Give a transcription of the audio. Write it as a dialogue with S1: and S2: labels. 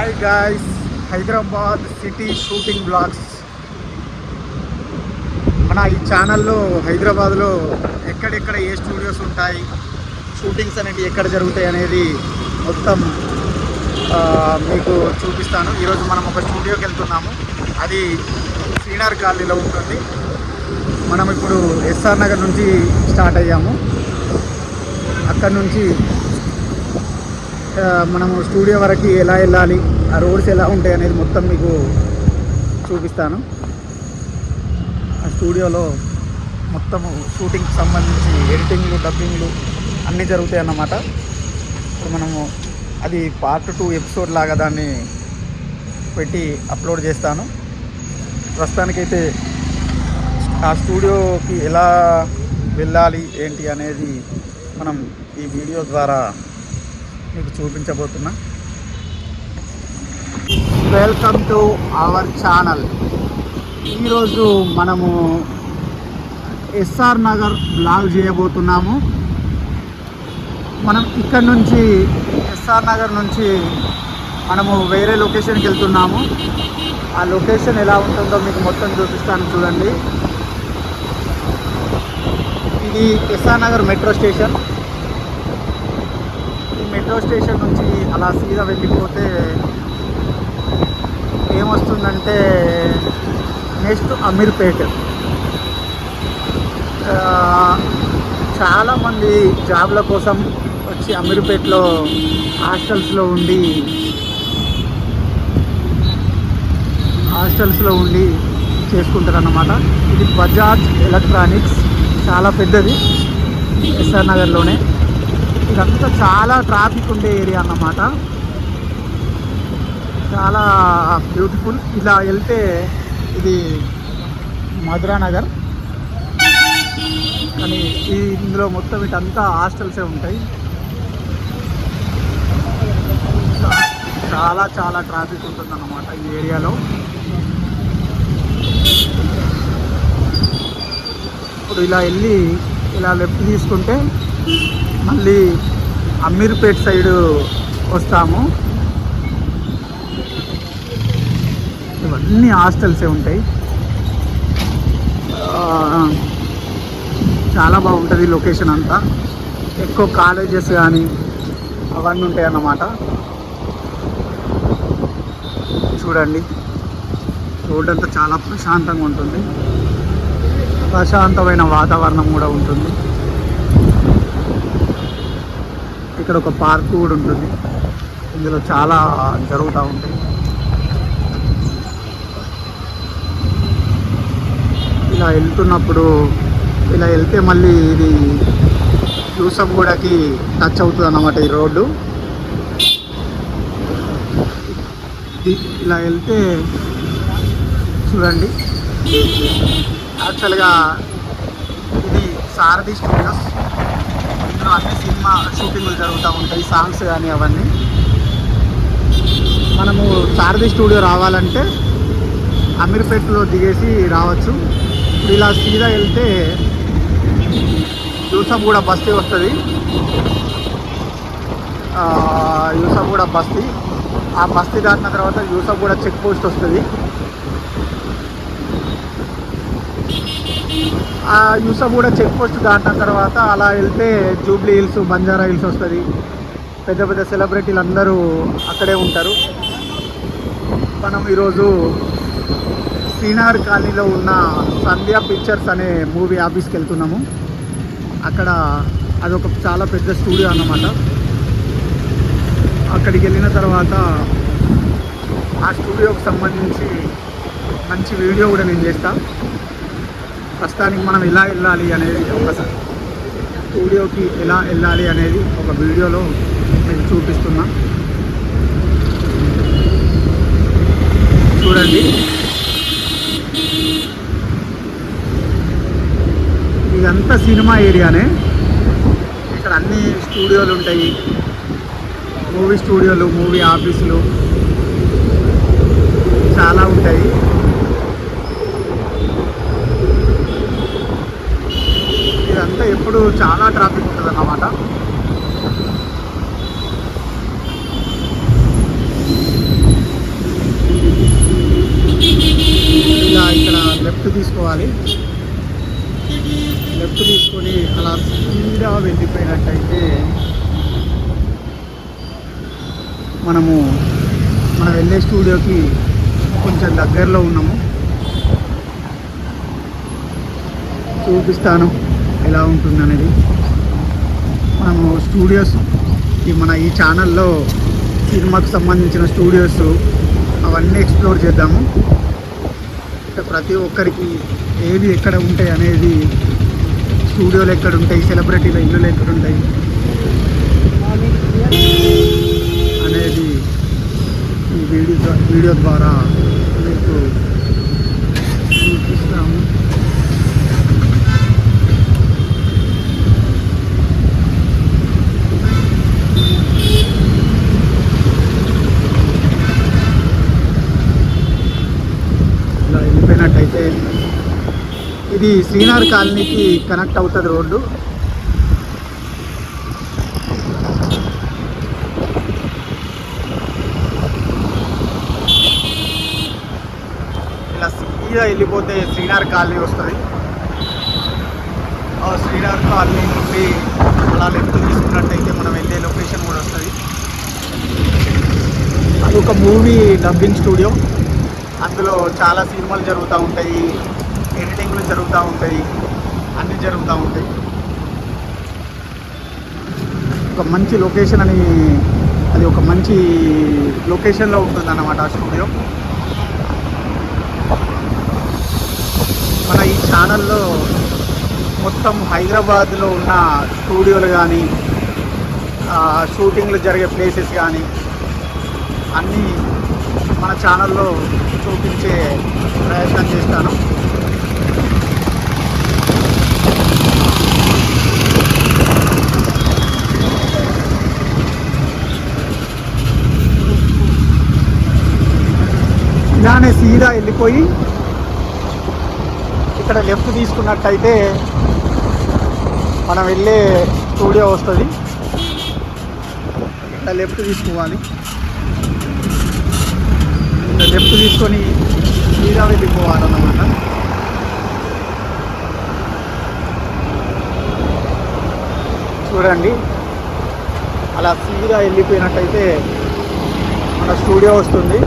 S1: Hi guys Hyderabad city shooting vlogs మన ఈ ఛానల్లో హైదరాబాద్లో ఎక్కడెక్కడ ఏ స్టూడియోస్ ఉంటాయి షూటింగ్స్ అనేవి ఎక్కడ జరుగుతాయి అనేది మొత్తం మీకు చూపిస్తాను. ఈరోజు మనం ఒక స్టూడియోకి వెళ్తున్నాము. అది శ్రీనార్ కాలనీలో ఉంటుంది. మనం ఇప్పుడు ఎస్ఆర్ నగర్ నుంచి స్టార్ట్ అయ్యాము. అక్కడ నుంచి మనము స్టూడియో వరకు ఎలా వెళ్ళాలి ఆ రోడ్స్ ఎలా ఉంటాయి అనేది మొత్తం మీకు చూపిస్తాను. ఆ స్టూడియోలో మొత్తము షూటింగ్కి సంబంధించి ఎడిటింగ్లు డబ్బింగ్లు అన్నీ జరుగుతాయి అన్నమాట. ఇప్పుడు మనము అది పార్ట్ టూ ఎపిసోడ్ లాగా దాన్ని పెట్టి అప్లోడ్ చేస్తాను. ప్రస్తుతానికైతే ఆ స్టూడియోకి ఎలా వెళ్ళాలి ఏంటి అనేది మనం ఈ వీడియో ద్వారా మీకు చూపించబోతున్నా. వెల్కమ్ టు అవర్ ఛానల్ ఈరోజు మనము ఎస్ఆర్ నగర్ బ్లాగ్ చేయబోతున్నాము. మనం ఇక్కడ నుంచి ఎస్ఆర్ నగర్ నుంచి మనము వేరే లొకేషన్కి వెళ్తున్నాము. ఆ లొకేషన్ ఎలా ఉంటుందో మీకు మొత్తం చూపిస్తాను చూడండి. ఇది SR Nagar metro station metro station నుంచి అలా సీదా వెళ్ళిపోతే ఏమొస్తుందంటే నెక్స్ట్ అమీర్పేట్. చాలామంది జాబ్ల కోసం వచ్చి అమీర్పేట్లో హాస్టల్స్లో ఉండి హాస్టల్స్లో ఉండి చేసుకుంటారు అన్నమాట ఇది బజాజ్ ఎలక్ట్రానిక్స్ చాలా పెద్దది ఎస్ఆర్ నగర్లోనే. ఇదంతా చాలా ట్రాఫిక్ ఉండే ఏరియా అన్నమాట. చాలా బ్యూటిఫుల్ ఇలా వెళ్తే ఇది మధురా నగర్. కానీ ఈ ఇందులో మొత్తం ఇటంతా హాస్టల్సే ఉంటాయి. చాలా చాలా ట్రాఫిక్ ఉంటుంది అన్నమాట ఈ ఏరియాలో ఇప్పుడు ఇలా వెళ్ళి ఇలా లెఫ్ట్ తీసుకుంటే మళ్ళీ అమీర్పేట్ సైడు వస్తాము. ఇవన్నీ హాస్టల్సే ఉంటాయి. చాలా బాగుంటుంది లొకేషన్ అంతా. ఎక్కువ కాలేజెస్ కానీ అవన్నీ ఉంటాయి అన్నమాట చూడండి. రోడ్ అంతా చాలా ప్రశాంతంగా ఉంటుంది. ప్రశాంతమైన వాతావరణం కూడా ఉంటుంది. ఇక్కడ ఒక పార్క్ కూడా ఉంటుంది. ఇందులో చాలా జరుగుతూ ఉంటాయి. ఇలా వెళ్తున్నప్పుడు ఇలా వెళ్తే మళ్ళీ ఇది యూసఫ్గూడకి టచ్ అవుతుంది అన్నమాట ఈ రోడ్డు. ఇలా వెళ్తే చూడండి. యాక్చువల్గా ఇది సారథి స్టూడియోస్ ఇందులో అన్ని సినిమా షూటింగ్లు జరుగుతూ ఉంటాయి సాంగ్స్ కానీ అవన్నీ. మనము సారథి స్టూడియో రావాలంటే అమీర్పేట్లో దిగేసి రావచ్చు. ఇప్పుడు ఇలా సీదా వెళ్తే యూసఫ్గూడ బస్తీ వస్తుంది. ఆ, యూసఫ్గూడ బస్తీ. ఆ బస్తీ దాటిన తర్వాత యూసఫ్గూడ చెక్ పోస్ట్ వస్తుంది. ఆ యూసఫ్గూడ చెక్ పోస్ట్ దాటిన తర్వాత అలా వెళ్తే జూబ్లీ హిల్స్ బంజారా హిల్స్ వస్తుంది. పెద్ద పెద్ద సెలబ్రిటీలు అందరూ అక్కడే ఉంటారు. మనం ఈరోజు శ్రీనగర్ కాలనీలో ఉన్న సంధ్యా పిక్చర్స్ అనే మూవీ ఆఫీస్కి వెళ్తున్నాము. అక్కడ అదొక చాలా పెద్ద స్టూడియో అన్నమాట. అక్కడికి వెళ్ళిన తర్వాత ఆ స్టూడియోకి సంబంధించి మంచి వీడియో కూడా నేను చేస్తాను ప్రస్తుతానికి మనం ఎలా వెళ్ళాలి అనేది ఒక స్టూడియోకి ఎలా వెళ్ళాలి అనేది ఒక వీడియోలో మీకు చూపిస్తున్నా. చూడండి. ఇదంతా సినిమా ఏరియానే. ఇక్కడ అన్ని స్టూడియోలు ఉంటాయి. మూవీ స్టూడియోలు మూవీ ఆఫీసులు చాలా ఉంటాయి. అప్పుడు చాలా ట్రాఫిక్ ఉంటుంది అన్నమాట ఇలా ఇక్కడ లెఫ్ట్ తీసుకోవాలి. లెఫ్ట్ తీసుకొని అలా స్పీడ్గా వెళ్ళిపోయినట్టయితే మనము మనం వెళ్ళే స్టూడియోకి కొంచెం దగ్గరలో ఉన్నాము. చూపిస్తాను. ఎలా ఉంటుంది అనేది మనము స్టూడియోస్ ఈ మన ఈ ఛానల్లో సినిమాకు సంబంధించిన స్టూడియోస్ అవన్నీ ఎక్స్ప్లోర్ చేద్దాము. అంటే ప్రతి ఒక్కరికి ఏవి ఎక్కడ ఉంటాయి అనేది స్టూడియోలు ఎక్కడ ఉంటాయి సెలబ్రిటీల ఇల్లులు ఎక్కడ ఉంటాయి అనేది ఈ వీడియో వీడియో ద్వారా మీకు చూపిస్తాము ఇలా వెళ్ళిపోయినట్టయితే ఇది శ్రీనగర్ కాలనీకి కనెక్ట్ అవుతుంది రోడ్డు. ఇలా సీదా వెళ్ళిపోతే శ్రీనార్ కాలనీ వస్తుంది. శ్రీనార్ కాలనీ నుండి అలా లెఫ్ట్ తీసుకున్నట్టయితే మనం వెళ్ళే లొకేషన్ కూడా వస్తుంది. అది ఒక మూవీ డబ్బింగ్ స్టూడియో. అందులో చాలా సినిమాలు జరుగుతూ ఉంటాయి. ఎడిటింగ్లు జరుగుతూ ఉంటాయి. అన్నీ జరుగుతూ ఉంటాయి. ఒక మంచి లొకేషన్ అని అది ఒక మంచి లొకేషన్లో ఉంటుంది అన్నమాట ఆ స్టూడియో మన ఈ ఛానల్లో మొత్తం హైదరాబాద్లో ఉన్న స్టూడియోలు కానీ షూటింగ్లు జరిగే ప్లేసెస్ కానీ అన్నీ మన ఛానల్లో చూపించే ప్రయత్నం చేస్తాను. ఇలానే సీదా వెళ్ళిపోయి ఇక్కడ లెఫ్ట్ తీసుకున్నట్టయితే మనం వెళ్ళే స్టూడియో వస్తుంది. ఇక్కడ లెఫ్ట్ తీసుకోవాలి. లెఫ్ట్ తీసుకొని సీదా వెళ్ళిపోవాలన్నమాట చూడండి. అలా సీదా వెళ్ళిపోయినట్టయితే మన స్టూడియో వస్తుంది.